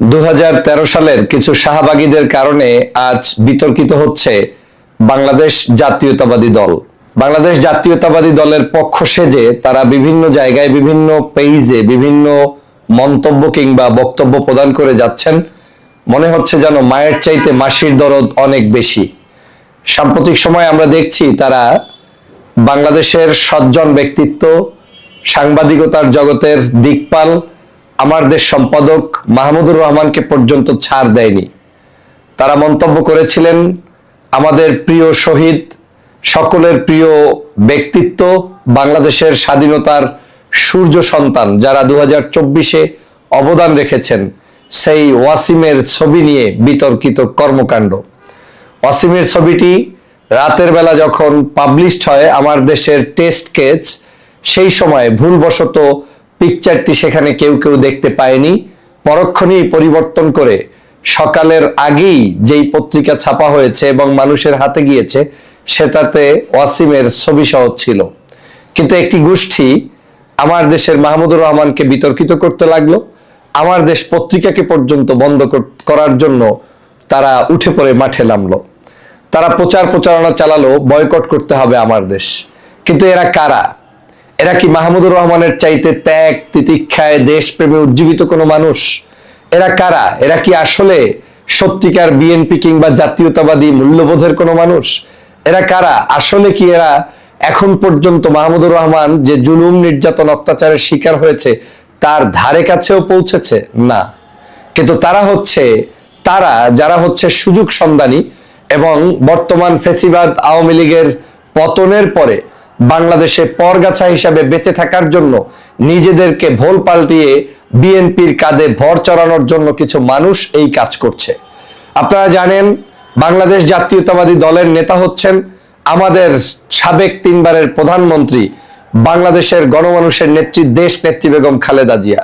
দু হাজার তেরো সালের কিছু শাহবাগীদের কারণে আজ বিতর্কিত হচ্ছে বাংলাদেশ জাতীয়তাবাদী দল। বাংলাদেশ জাতীয়তাবাদী দলের পক্ষ সেজে তারা বিভিন্ন জায়গায় বিভিন্ন পেইজে বিভিন্ন মন্তব্য কিংবা বক্তব্য প্রদান করে যাচ্ছেন। মনে হচ্ছে যেন মায়ের চাইতে মাসির দরদ অনেক বেশি। সাম্প্রতিক সময় আমরা দেখছি তারা বাংলাদেশের সজ্জন ব্যক্তিত্ব, সাংবাদিকতার জগতের দিকপাল আমার দেশ সম্পাদক মাহমুদুর রহমানকে পর্যন্ত ছাড় দেয়নি। তারা মন্তব্য করেছিলেন, আমাদের প্রিয় শহীদ, সকলের প্রিয় ব্যক্তিত্ব, বাংলাদেশের স্বাধীনতার সূর্য সন্তান, যারা দু হাজার চব্বিশে অবদান রেখেছেন, সেই ওয়াসিমের ছবি নিয়ে বিতর্কিত কর্মকাণ্ড। ওয়াসিমের ছবিটি রাতের বেলা যখন পাবলিশড হয় আমার দেশের টেস্ট কেচ সেই সময় ভুলবশত পিকচারটি সেখানে কেউ কেউ দেখতে পায়নি। পরক্ষণেই পরিবর্তন করে সকালের আগেই যেই পত্রিকা ছাপা হয়েছে এবং মানুষের হাতে গিয়েছে, সেটাতে ওয়াসিমের ছবি সহ ছিল। কিন্তু একটি গোষ্ঠী আমার দেশের মাহমুদুর রহমানকে বিতর্কিত করতে লাগল। আমার দেশ পত্রিকাকে পর্যন্ত বন্ধ করার জন্য তারা উঠে পড়ে মাঠে নামলো। তারা প্রচার প্রচারণা চালালো, বয়কট করতে হবে আমার দেশ। কিন্তু এরা কারা? এরা কি মাহমুদুর রহমানের চাইতে ত্যাগ, তিতিক্ষায় দেশপ্রেমে উজ্জীবিত কোনো মানুষ? এরা কারা? এরা কি আসলে সত্যিকার বিএনপি কিংবা জাতীয়তাবাদী মূল্যবোধের কোনো মানুষ? এরা কারা? আসলে কি এরা এখন পর্যন্ত মাহমুদুর রহমান যে জুলুম নির্যাতন অত্যাচারের শিকার হয়েছে, তার ধারে কাছেও পৌঁছেছে? না। কিন্তু তারা হচ্ছে, তারা, যারা হচ্ছে সুযোগ সন্ধানী এবং বর্তমান ফেসিবাদ আওয়ামী লীগের পতনের পরে বাংলাদেশে পরগাছা হিসাবে বেঁচে থাকার জন্য নিজেদেরকে ভোল পাল্টিয়ে বিএনপির কাঁধে ভর চড়ানোর জন্য কিছু মানুষ এই কাজ করছে। আপনারা জানেন, বাংলাদেশ জাতীয়তাবাদী দলের নেতা হচ্ছেন আমাদের সাবেক তিনবারের প্রধানমন্ত্রী, বাংলাদেশের গণমানুষের নেত্রী, দেশ নেত্রী বেগম খালেদা জিয়া।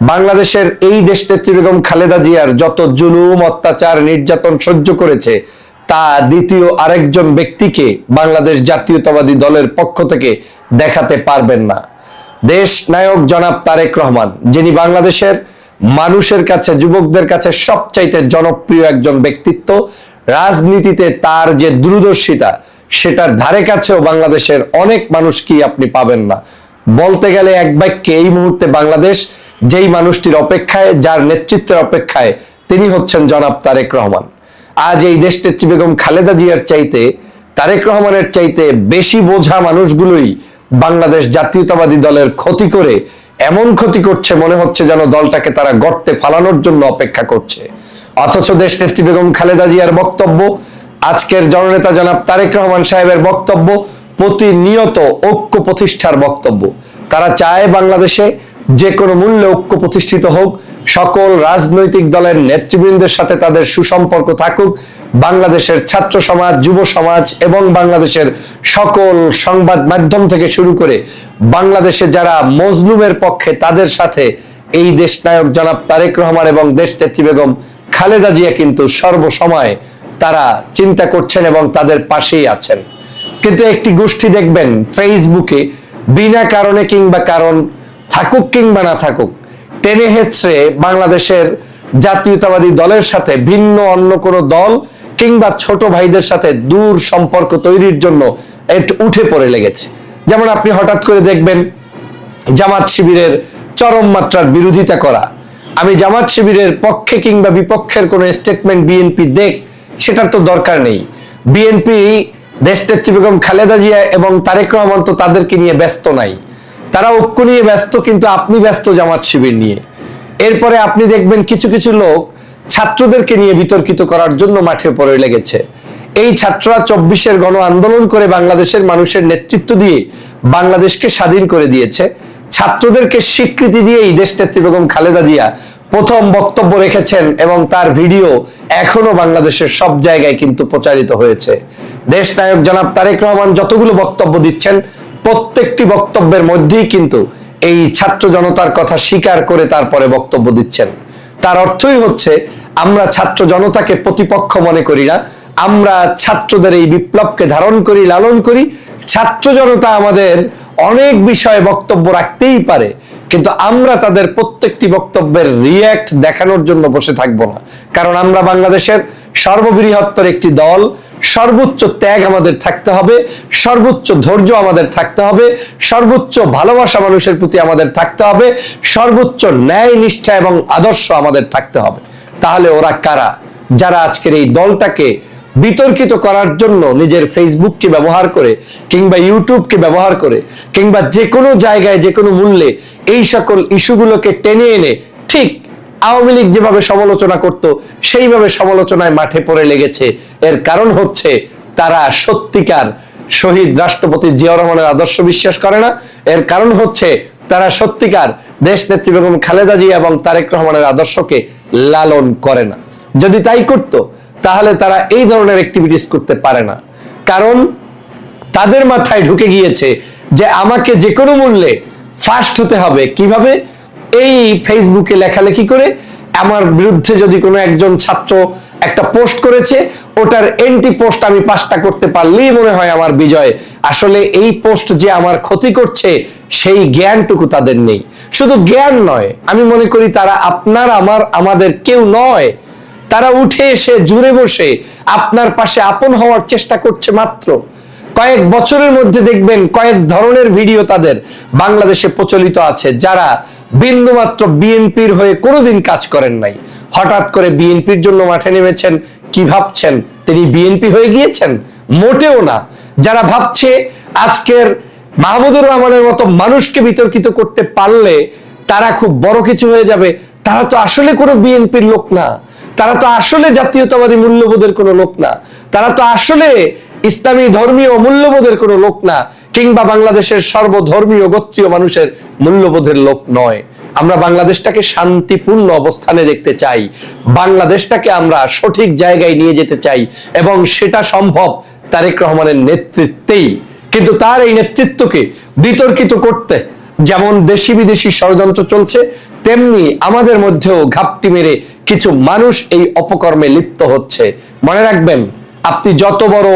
বাংলাদেশের এই দেশ নেত্রী বেগম খালেদা জিয়ার যত জুলুম, অত্যাচার, নির্যাতন সহ্য করেছে তা দ্বিতীয় আরেকজন ব্যক্তিকে বাংলাদেশ জাতীয়তাবাদী দলের পক্ষ থেকে দেখাতে পারবেন না। দেশ নায়ক জনাব তারেক রহমান, যিনি বাংলাদেশের মানুষের কাছে, যুবকদের কাছে সবচাইতে জনপ্রিয় একজন ব্যক্তিত্ব, রাজনীতিতে তার যে দূরদর্শিতা, সেটার ধারে কাছেও বাংলাদেশের অনেক মানুষ কি আপনি পাবেন না। বলতে গেলে এক বাক্যে এই মুহূর্তে বাংলাদেশ যেই মানুষটির অপেক্ষায়, যার নেতৃত্বের অপেক্ষায় তিনি হচ্ছেন জনাব তারেক রহমান। আজ এই দেশ নেত্রী বেগম খালেদা জিয়ার চাইতে, তারেক রহমানের চাইতে বেশি বোঝা মানুষগুলোই বাংলাদেশ জাতীয়তাবাদী দলের ক্ষতি করে, এমন ক্ষতি করছে মনে হচ্ছে যেন দলটাকে তারা গর্তে ফালানোর জন্য অপেক্ষা করছে। অথচ দেশ নেত্রী বেগম খালেদা জিয়ার বক্তব্য, আজকের জননেতা জনাব তারেক রহমান সাহেবের বক্তব্য, প্রতিনিয়ত ঐক্য প্রতিষ্ঠার বক্তব্য। তারা চায় বাংলাদেশে যে কোনো মূল্যে ঐক্য প্রতিষ্ঠিত হোক সকল রাজনৈতিক দলের নেতৃবৃন্দের সাথে তাদের সুসম্পর্ক থাকুক। বাংলাদেশের ছাত্র সমাজ, যুব সমাজ এবং বাংলাদেশের সকল সংবাদ মাধ্যম থেকে শুরু করে বাংলাদেশে যারা মজলুমের পক্ষে তাদের সাথে এই দেশ নায়ক জনাব তারেক রহমান এবং দেশ নেত্রী বেগম খালেদা জিয়া কিন্তু সর্বসময় তারা চিন্তা করছেন এবং তাদের পাশেই আছেন। কিন্তু একটি গোষ্ঠী দেখবেন ফেসবুকে বিনা কারণে কিংবা কারণ থাকুক কিংবা না থাকুক টেনে হেঁচড়ে বাংলাদেশের জাতীয়তাবাদী দলের সাথে ভিন্ন অন্য কোনো দল কিংবা ছোট ভাইদের সাথে দূর সম্পর্ক তৈরির জন্য একটু উঠে পড়ে লেগেছে। যেমন আপনি হঠাৎ করে দেখবেন জামাত শিবিরের চরম মাত্রার বিরোধিতা করা। আমি জামাত শিবিরের পক্ষে কিংবা বিপক্ষের কোনো স্টেটমেন্ট বিএনপি দেখ, সেটার তো দরকার নেই। বিএনপি দেশনেত্রী বেগম খালেদা জিয়া এবং তারেক রহমান তো তাদেরকে নিয়ে ব্যস্ত নাই। তারা ঐক্য নিয়ে ব্যস্ত, কিন্তু আপনি ব্যস্ত জামাত শিবির নিয়ে। এরপরে আপনি দেখবেন কিছু কিছু লোক ছাত্রদেরকে নিয়ে বিতর্কিত করার জন্য মাঠে পড়ে লেগেছে। এই ছাত্ররা চব্বিশের গণ আন্দোলন করে বাংলাদেশের মানুষের নেতৃত্ব দিয়ে বাংলাদেশকে স্বাধীন করে দিয়েছে। ছাত্রদেরকে স্বীকৃতি দিয়ে এই দেশ নেত্রী বেগম খালেদা জিয়া প্রথম বক্তব্য রেখেছেন এবং তার ভিডিও এখনও বাংলাদেশের সব জায়গায় কিন্তু প্রচারিত হয়েছে। দেশ নায়ক জনাব তারেক রহমান যতগুলো বক্তব্য দিচ্ছেন প্রত্যেকটি বক্তব্যের মধ্যেই কিন্তু এই ছাত্র জনতার কথা স্বীকার করে তারপরে বক্তব্য দিচ্ছেন। তার অর্থই হচ্ছে, আমরা ছাত্র জনতাকে প্রতিপক্ষ মনে করি না, আমরা ছাত্রদের এই বিপ্লবকে ধারণ করি, লালন করি। ছাত্র জনতা আমাদের অনেক বিষয়ে বক্তব্য রাখতেই পারে, কিন্তু আমরা তাদের প্রত্যেকটি বক্তব্যের রিয়্যাক্ট দেখানোর জন্য বসে থাকব না। কারণ আমরা বাংলাদেশের সর্ববৃহত্তর একটি দল সর্বোচ্চ ত্যাগ আমাদের থাকতে হবে, সর্বোচ্চ ধৈর্য আমাদের থাকতে হবে, সর্বোচ্চ ভালোবাসা মানুষের প্রতি আমাদের থাকতে হবে, সর্বোচ্চ ন্যায় নিষ্ঠা এবং আদর্শ আমাদের থাকতে হবে। তাহলে ওরা কারা? যারা আজকের এই দলটাকে বিতর্কিত করার জন্য নিজের ফেসবুককে ব্যবহার করে কিংবা ইউটিউবকে ব্যবহার করে কিংবা যে কোনো জায়গায় যে কোনো মূল্যে এই সকল ইস্যুগুলোকে টেনে এনে ঠিক আওয়ামী লীগ যেভাবে সমালোচনা করত, সেইভাবে সমালোচনায় মাঠে পড়ে লেগেছে। এর কারণ হচ্ছে তারা সত্যিকার শহীদ রাষ্ট্রপতি জিয়াউর রহমানের আদর্শ বিশ্বাস করে না। এর কারণ হচ্ছে তারা সত্যিকার দেশ নেত্রী বেগম খালেদা জিয়া এবং তারেক রহমানের আদর্শকে লালন করে না। যদি তাই করত, তাহলে তারা এই ধরনের অ্যাক্টিভিটিস করতে পারে না। কারণ তাদের মাথায় ঢুকে গিয়েছে যে আমাকে যে কোনো মূল্যে ফার্স্ট হতে হবে। কীভাবে? এই ফেসবুকে লেখালেখি করে আমার বিরুদ্ধে যদি কোনো একজন ছাত্র একটা পোস্ট করেছে, ওটার এন্টি পোস্ট আমি পাঁচটা করতে পারলেই মনে হয় আমার বিজয়। আসলে এই পোস্ট যে আমার ক্ষতি করছে, সেই জ্ঞানটুকু তাদের নেই। শুধু জ্ঞান নয়, আমি মনে করি তারা আপনার, আমার, আমাদের কেউ নয়। তারা উঠে এসে, জুড়ে বসে আপনার পাশে আপন হওয়ার চেষ্টা করছে মাত্র। কয়েক বছরের মধ্যে দেখবেন, কয়েক ধরনের ভিডিও তাদের বাংলাদেশে প্রচলিত আছে, যারা বিন্দুমাত্র বিএনপির হয়ে কোনোদিন কাজ করেন নাই। হঠাৎ করে বিএনপির জন্য মাঠে নেমেছেন, কি ভাবছেন? তিনি বিএনপি হয়ে গিয়েছেন? মোটেও না। যারা ভাবছে আজকের মাহমুদুর রহমানের মতো মানুষকে বিতর্কিত করতে পারলে তারা খুব বড় কিছু হয়ে যাবে। তারা তো আসলে কোনো বিএনপির লোক না। তারা তো আসলে জাতীয়তাবাদী মূল্যবোধের কোনো লোক না। তারা তো আসলে ইসলামী ধর্মীয় মূল্যবোধের কোনো লোক না, কিংবা বাংলাদেশের সর্বধর্মীয় গোত্রীয় মানুষের মূল্যবোধের লোক নয়। আমরা বাংলাদেশটাকে শান্তিপূর্ণ অবস্থানে দেখতে চাই। বাংলাদেশটাকে আমরা সঠিক জায়গায় নিয়ে যেতে চাই, এবং সেটা সম্ভব তারেক রহমানের নেতৃত্বেই। কিন্তু তার এই নেতৃত্বকে বিতর্কিত করতে যেমন দেশি বিদেশি ষড়যন্ত্র চলছে, তেমনি আমাদের মধ্যেও ঘাপটি মেরে কিছু মানুষ এই অপকর্মে লিপ্ত হচ্ছে। মনে রাখবেন, আপনি যত বড়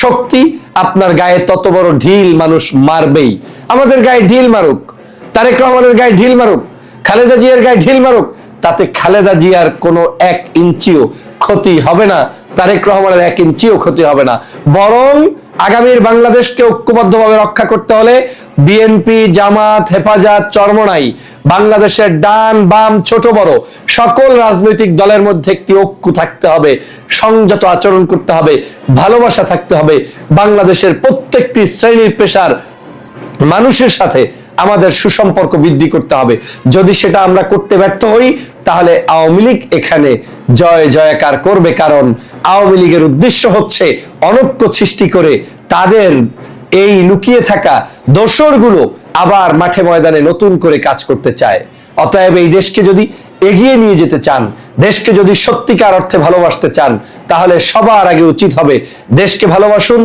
শক্তি আপনার গায়ে তত বড় ঢিল মানুষ মারবেই। আমাদের গায়ে ঢিল মারুক, তারেক রহমানের গায়ে ঢিল মারুক, খালেদা জিয়ার গায়ে ঢিল মারুক, তাতে খালেদা জিয়ার কোনো এক ইঞ্চিও ক্ষতি হবে না, তারেক রহমানের এক ইঞ্চিও ক্ষতি হবে না। বরং আগামীর বাংলাদেশকে ঐক্যবদ্ধভাবে রক্ষা করতে হলে বিএনপি, জামাত, হেফাজত, চরমনাই বাংলাদেশের ডান বাম ছোট বড় সকল রাজনৈতিক দলের মধ্যে একটি ঐক্য থাকতে হবে, সংযত আচরণ করতে হবে, ভালোবাসা থাকতে হবে। বাংলাদেশের প্রত্যেকটি শ্রেণির পেশার মানুষের সাথে আমাদের সুসম্পর্ক বৃদ্ধি করতে হবে। যদি সেটা আমরা করতে ব্যর্থ হই, তাহলে আওয়ামী লীগ এখানে জয় জয়াকার করবে। কারণ আওয়ামী লীগের উদ্দেশ্য হচ্ছে অনৈক্য সৃষ্টি করে তাদের এই লুকিয়ে থাকা দোসরগুলো আবার মাঠে ময়দানে নতুন করে কাজ করতে চায়। অতএব এই দেশকে যদি এগিয়ে নিয়ে যেতে চান, দেশকে যদি সত্যিকার অর্থে ভালোবাসতে চান, তাহলে সবার আগে উচিত হবে দেশকে ভালোবাসুন,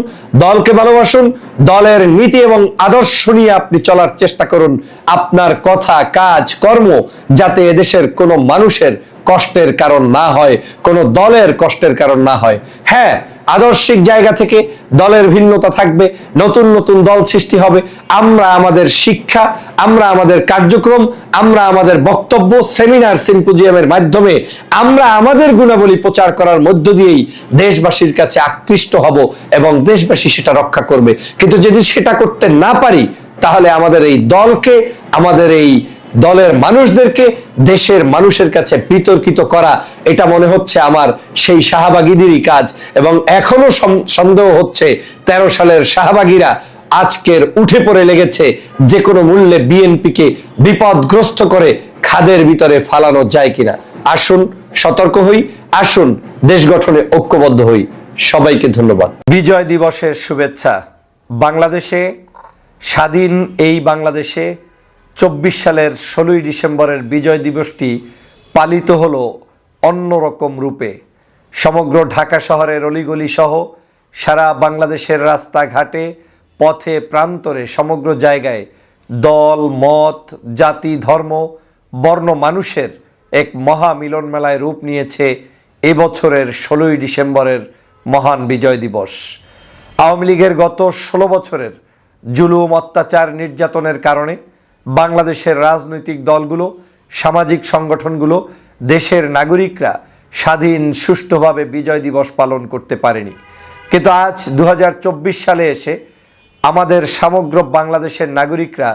দলকে ভালোবাসুন, দলের নীতি এবং আদর্শ নিয়ে আপনি চলার চেষ্টা করুন। আপনার কথা, কাজ, কর্ম যাতে এদেশের কোনো মানুষের কষ্টের কারণ না হয়, কোনো দলের কষ্টের কারণ না হয়। হ্যাঁ আদর্শিক জায়গা থেকে দলের ভিন্নতা থাকবে, নতুন নতুন দল সৃষ্টি হবে, আমরা আমাদের শিক্ষা, আমরা আমাদের কার্যক্রম, আমরা আমাদের বক্তব্য, সেমিনার, সিম্পোজিয়ামের মাধ্যমে আমরা আমাদের গুণাবলী প্রচার করার মধ্য দিয়েই দেশবাসীর কাছে আকৃষ্ট হব এবং দেশবাসী সেটা রক্ষা করবে। কিন্তু যদি সেটা করতে না পারি, তাহলে আমাদের এই দলকে, আমাদের এই দলের মানুষদেরকে দেশের মানুষের কাছে বিতর্কিত করা, এটা মনে হচ্ছে আমার সেই শাহবাগীদেরই কাজ। এবং এখনও সন্দেহ হচ্ছে তেরো সালের শাহবাগীরা আজকের উঠে পড়ে লেগেছে যে কোনো মূল্যে বিএনপিকে বিপদগ্রস্ত করে খাদের ভিতরে ফালানো যায় কিনা। আসুন, সতর্ক হই, আসুন, দেশ গঠনে ঐক্যবদ্ধ হই। সবাইকে ধন্যবাদ। বিজয় দিবসের শুভেচ্ছা। বাংলাদেশে, স্বাধীন এই বাংলাদেশে চব্বিশ সালের ষোলোই ডিসেম্বরের বিজয় দিবসটি পালিত হলো অন্যরকম রূপে। সমগ্র ঢাকা শহরের অলিগলি সহ সারা বাংলাদেশের রাস্তাঘাটে, পথে, প্রান্তরে, সমগ্র জায়গায় দল, মত, জাতি, ধর্ম, বর্ণ, মানুষের এক মহা মিলন মেলায় রূপ নিয়েছে এবছরের ষোলোই ডিসেম্বরের মহান বিজয় দিবস। আওয়ামী লীগের গত ষোলো বছরের জুলুম, অত্যাচার, নির্যাতনের কারণে বাংলাদেশের রাজনৈতিক দলগুলো, সামাজিক সংগঠনগুলো, দেশের নাগরিকরা স্বাধীন, সুষ্ঠুভাবে বিজয় দিবস পালন করতে পারেনি। কিন্তু আজ দু হাজার চব্বিশ সালে এসে আমাদের সমগ্র বাংলাদেশের নাগরিকরা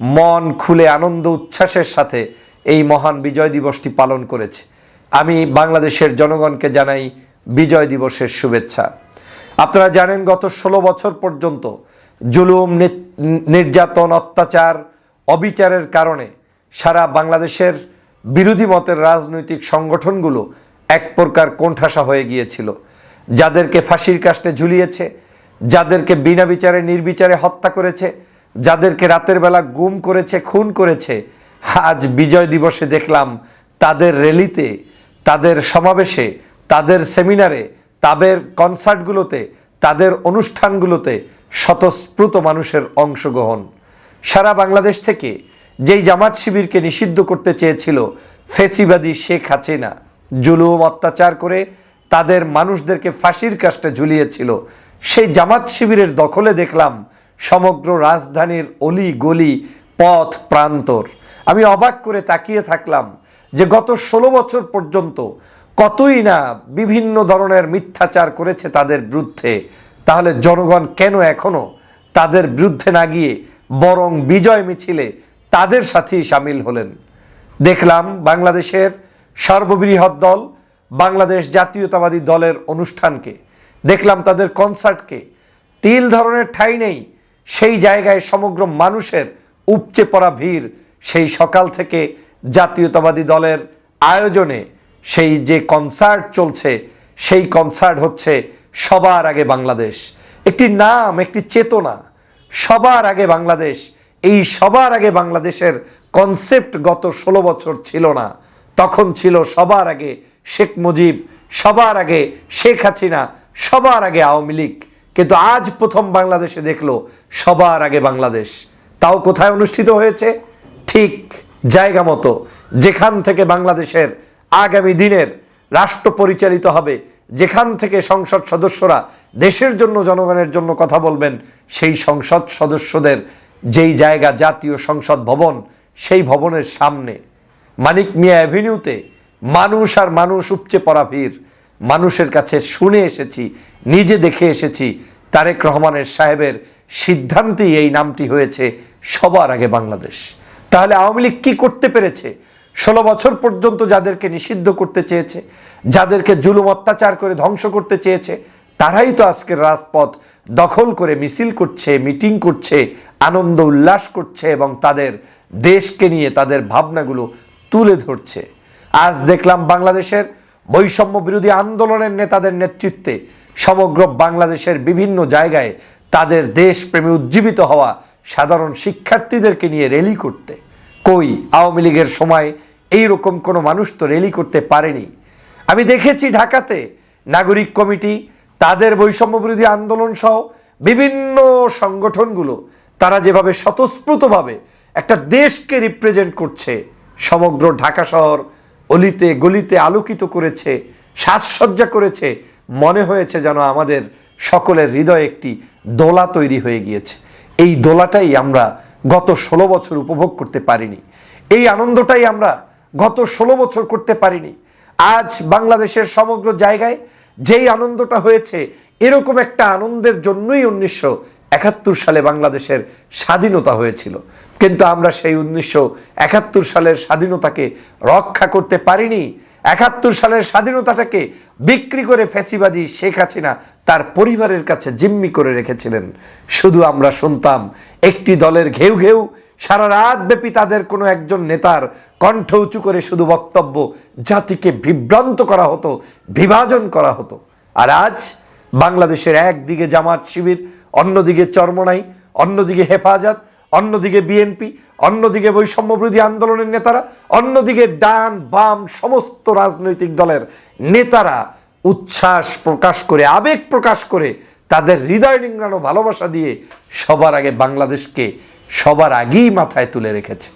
মন খুলে আনন্দ, উচ্ছ্বাসের সাথে এই মহান বিজয় দিবসটি পালন করেছে। আমি বাংলাদেশের জনগণকে জানাই বিজয় দিবসের শুভেচ্ছা। আপনারা জানেন, গত ষোলো বছর পর্যন্ত জুলুম নির্যাতন, অত্যাচার অবিচারের কারণে সারা বাংলাদেশের বিরোধী মতের রাজনৈতিক সংগঠনগুলো এক প্রকার কোণঠাসা হয়ে গিয়েছিল। যাদেরকে ফাঁসির কাস্টে ঝুলিয়েছে, যাদেরকে বিনা বিচারে নির্বিচারে হত্যা করেছে, যাদেরকে রাতের বেলা গুম করেছে, খুন করেছে, আজ বিজয় দিবসে দেখলাম তাদের র্যালিতে, তাদের সমাবেশে, তাদের সেমিনারে, তাদের কনসার্টগুলোতে, তাদের অনুষ্ঠানগুলোতে স্বতঃস্ফূর্ত মানুষের অংশগ্রহণ। সারা বাংলাদেশ থেকে যেই জামাত শিবিরকে নিষিদ্ধ করতে চেয়েছিল ফেসিবাদী শেখ হাসিনা, জুলুম অত্যাচার করে তাদের মানুষদেরকে ফাঁসির কাস্টে ঝুলিয়েছিল। সেই জামাত শিবিরের দখলে দেখলাম সমগ্র রাজধানীর অলি গলি পথ প্রান্তর। আমি অবাক করে তাকিয়ে থাকলাম যে গত ষোলো বছর পর্যন্ত কতই না বিভিন্ন ধরনের মিথ্যাচার করেছে তাদের বিরুদ্ধে। তাহলে জনগণ কেন এখনও তাদের বিরুদ্ধে না গিয়ে বরং বিজয় মিছিলে তাদের সাথেই সামিল হলেন। দেখলাম বাংলাদেশের সর্ববৃহৎ দল বাংলাদেশ জাতীয়তাবাদী দলের অনুষ্ঠানকে, দেখলাম তাদের কনসার্টকে। তিল ধরনের ঠাঁই নেই, সেই জায়গায় সমগ্র মানুষের উপচে পড়া ভিড় সেই সকাল থেকে জাতীয়তাবাদী দলের আয়োজনে। সেই যে কনসার্ট চলছে, সেই কনসার্ট হচ্ছে সবার আগে বাংলাদেশ। একটি নাম, একটি চেতনা সবার আগে বাংলাদেশ, এই সবার আগে বাংলাদেশের কনসেপ্ট গত ষোলো বছর ছিল না। তখন ছিল সবার আগে শেখ মুজিব, সবার আগে শেখ হাসিনা, সবার আগে আওয়ামী লীগ। কিন্তু আজ প্রথম বাংলাদেশে দেখল সবার আগে বাংলাদেশ। তাও কোথায় অনুষ্ঠিত হয়েছে? ঠিক জায়গা মতো, যেখান থেকে বাংলাদেশের আগামী দিনের রাষ্ট্র পরিচালিত হবে যেখান থেকে সংসদ সদস্যরা দেশের জন্য জনগণের জন্য কথা বলবেন, সেই সংসদ সদস্যদের যেই জায়গা জাতীয় সংসদ ভবন, সেই ভবনের সামনে। মানিক মিয়া অ্যাভিনিউতে মানুষ আর মানুষ উপচে পড়া ভিড়। মানুষের কাছে শুনে এসেছি, নিজে দেখে এসেছি, তারেক রহমানের সাহেবের সিদ্ধান্তেই এই নামটি হয়েছে সবার আগে বাংলাদেশ। তাহলে আওয়ামী লীগ কী করতে পেরেছে? ষোলো বছর পর্যন্ত যাদেরকে নিষিদ্ধ করতে চেয়েছে, যাদেরকে জুলুম অত্যাচার করে ধ্বংস করতে চেয়েছে, তারাই তো আজকের রাজপথ দখল করে মিছিল করছে, মিটিং করছে, আনন্দ উল্লাস করছে এবং তাদের দেশকে নিয়ে তাদের ভাবনাগুলো তুলে ধরছে। আজ দেখলাম বাংলাদেশের বৈষম্য বিরোধী আন্দোলনের নেতাদের নেতৃত্বে সমগ্র বাংলাদেশের বিভিন্ন জায়গায় তাদের দেশপ্রেমে উজ্জীবিত হওয়া সাধারণ শিক্ষার্থীদেরকে নিয়ে র্যালি করতে। কই আওয়ামী লীগের সময় এই রকম কোনো মানুষ তো রেলি করতে পারেনি। আমি দেখেছি ঢাকাতে নাগরিক কমিটি, তাদের বৈষম্য বিরোধী আন্দোলন সহ বিভিন্ন সংগঠনগুলো, তারা যেভাবে স্বতঃস্ফূর্তভাবে একটা দেশকে রিপ্রেজেন্ট করছে, সমগ্র ঢাকা শহর অলিতে গলিতে আলোকিত করেছে, সাজসজ্জা করেছে, মনে হয়েছে যেন আমাদের সকলের হৃদয়ে একটি দোলা তৈরি হয়ে গিয়েছে। এই দোলাটাই আমরা গত ষোলো বছর উপভোগ করতে পারিনি। এই আনন্দটাই আমরা গত ষোলো বছর করতে পারিনি। আজ বাংলাদেশের সমগ্র জায়গায় যেই আনন্দটা হয়েছে, এরকম একটা আনন্দের জন্যই উনিশশো একাত্তর সালে বাংলাদেশের স্বাধীনতা হয়েছিল। কিন্তু আমরা সেই উনিশশো একাত্তর সালের স্বাধীনতাকে রক্ষা করতে পারিনি। একাত্তর সালের স্বাধীনতাটাকে বিক্রি করে ফ্যাসিবাদী শেখ হাসিনা তার পরিবারের কাছে জিম্মি করে রেখেছিলেন। শুধু আমরা শুনতাম, একটি দলের ঘেউ ঘেউ সারা রাত ব্যাপী তাদের কোনো একজন নেতার কণ্ঠ উঁচু করে শুধু বক্তব্য জাতিকে বিভ্রান্ত করা হতো, বিভাজন করা হতো। আর আজ বাংলাদেশের একদিকে জামাত শিবির, অন্যদিকে চরমনাই, অন্যদিকে হেফাজত, অন্যদিকে বিএনপি, অন্যদিকে বৈষম্য বিরোধী আন্দোলনের নেতারা, অন্যদিকে ডান, বাম সমস্ত রাজনৈতিক দলের নেতারা উচ্ছ্বাস প্রকাশ করে, আবেগ প্রকাশ করে তাদের হৃদয় নিংড়ানো ভালোবাসা দিয়ে সবার আগে বাংলাদেশকে সবার আগেই মাথায় তুলে রেখেছে।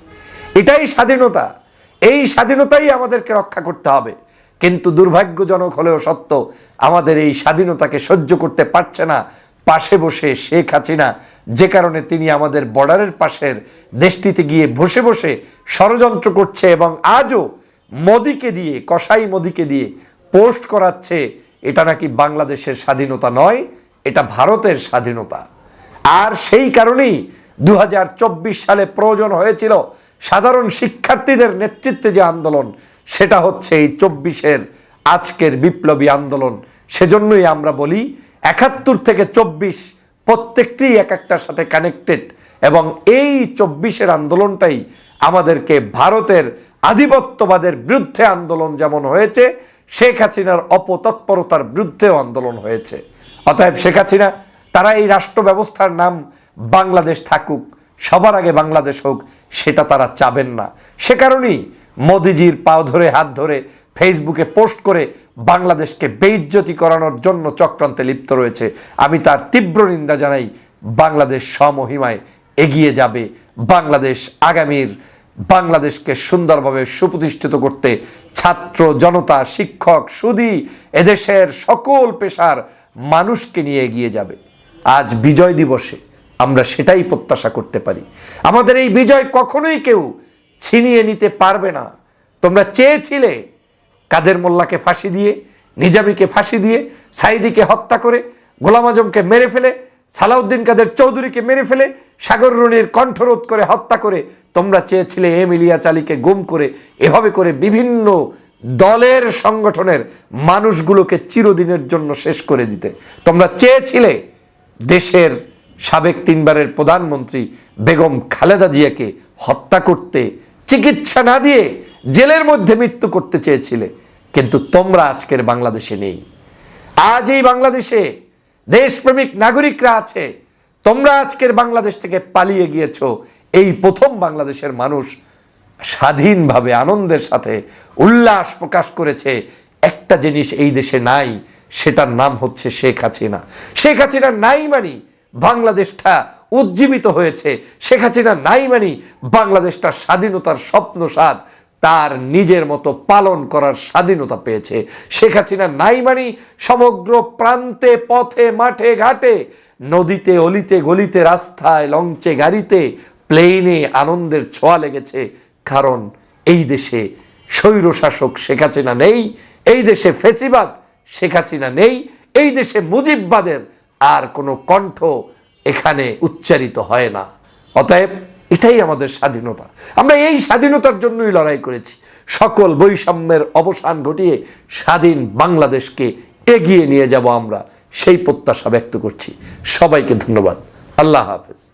এটাই স্বাধীনতা। এই স্বাধীনতাই আমাদেরকে রক্ষা করতে হবে। কিন্তু দুর্ভাগ্যজনক হলেও সত্য, আমাদের এই স্বাধীনতাকে সহ্য করতে পারছে না পাশে বসে শেখ হাসিনা, যে কারণে তিনি আমাদের বর্ডারের পাশের দেশটিতে গিয়ে বসে বসে ষড়যন্ত্র করছে এবং আজও মোদিকে দিয়ে, কসাই মোদিকে দিয়ে পোস্ট করাচ্ছে। এটা নাকি বাংলাদেশের স্বাধীনতা নয়, এটা ভারতের স্বাধীনতা। আর সেই কারণেই দু হাজার চব্বিশ সালে প্রয়োজন হয়েছিল সাধারণ শিক্ষার্থীদের নেতৃত্বে যে আন্দোলন, সেটা হচ্ছে এই চব্বিশের আজকের বিপ্লবী আন্দোলন। সেজন্যই আমরা বলি একাত্তর থেকে চব্বিশ প্রত্যেকটি এক একটার সাথে কানেক্টেড এবং এই চব্বিশের আন্দোলনটাই আমাদেরকে ভারতের আধিপত্যবাদের বিরুদ্ধে আন্দোলন যেমন হয়েছে, শেখ হাসিনার অপতৎপরতার বিরুদ্ধেও আন্দোলন হয়েছে। অতএব শেখ হাসিনা, তারা এই রাষ্ট্র ব্যবস্থার নাম বাংলাদেশ থাকুক, সবার আগে বাংলাদেশ হোক, সেটা তারা চাবেন না। সে কারণেই মোদিজির পাও ধরে, হাত ধরে ফেসবুকে পোস্ট করে বাংলাদেশকে বেইজ্জতি করানোর জন্য চক্রান্তে লিপ্ত রয়েছে। আমি তার তীব্র নিন্দা জানাই, বাংলাদেশ স্বমহিমায় এগিয়ে যাবে। বাংলাদেশ আগামীর, বাংলাদেশকে সুন্দরভাবে সুপ্রতিষ্ঠিত করতে ছাত্র জনতা, শিক্ষক, সুদী এদেশের সকল পেশার মানুষকে নিয়ে এগিয়ে যাবে। আজ বিজয় দিবসে আমরা সেটাই প্রত্যাশা করতে পারি। আমাদের এই বিজয় কখনোই কেউ ছিনিয়ে নিতে পারবে না। তোমরা চেয়েছিলে কাদের মোল্লাকে ফাঁসি দিয়ে, নিজামীকে ফাঁসি দিয়ে সাইদিকে হত্যা করে, গোলাম আজমকে মেরে ফেলে, সালাউদ্দিন কাদের চৌধুরীকে মেরে ফেলে, সাগর রুনির কণ্ঠরোধ করে হত্যা করে, তোমরা চেয়েছিলে এম ইলিয়া চালিকে গুম করে, এভাবে করে বিভিন্ন দলের সংগঠনের মানুষগুলোকে চিরদিনের জন্য শেষ করে দিতে। তোমরা চেয়েছিলে দেশের সাবেক তিনবারের প্রধানমন্ত্রী বেগম খালেদা জিয়াকে হত্যা করতে চিকিৎসা না দিয়ে জেলের মধ্যে মৃত্যু করতে চেয়েছিলে। কিন্তু তোমরা আজকের বাংলাদেশে নেই। আজ এই বাংলাদেশে দেশপ্রেমিক নাগরিকরা আছে। তোমরা আজকের বাংলাদেশ থেকে পালিয়ে গিয়েছো। এই প্রথম বাংলাদেশের মানুষ স্বাধীনভাবে আনন্দের সাথে উল্লাস প্রকাশ করেছে। একটা জিনিস এই দেশে নাই, সেটার নাম হচ্ছে শেখ হাসিনা। শেখ হাসিনা নাই মানি বাংলাদেশটা উজ্জীবিত হয়েছে। শেখ হাসিনা নাই মানি বাংলাদেশটা স্বাধীনতার স্বপ্ন স্বাদ তার নিজের মতো পালন করার স্বাধীনতা পেয়েছে। শেখ হাসিনা নাই মানি সমগ্র প্রান্তে, পথে, মাঠে, ঘাটে, নদীতে, অলিতে, গলিতে, রাস্তায়, লঞ্চে, গাড়িতে, প্লেনে আনন্দের ছোঁয়া লেগেছে। কারণ এই দেশে স্বৈরশাসক শেখ হাসিনা নেই, এই দেশে ফেসিবাদ শেখ হাসিনা নেই, এই দেশে মুজিববাদের আর কোনো কণ্ঠ এখানে উচ্চারিত হয় না। অতএব এটাই আমাদের স্বাধীনতা। আমরা এই স্বাধীনতার জন্যই লড়াই করেছি। সকল বৈষম্যের অবসান ঘটিয়ে স্বাধীন বাংলাদেশকে এগিয়ে নিয়ে যাব আমরা। সেই প্রত্যাশা ব্যক্ত করছি। সবাইকে ধন্যবাদ। আল্লাহ হাফেজ।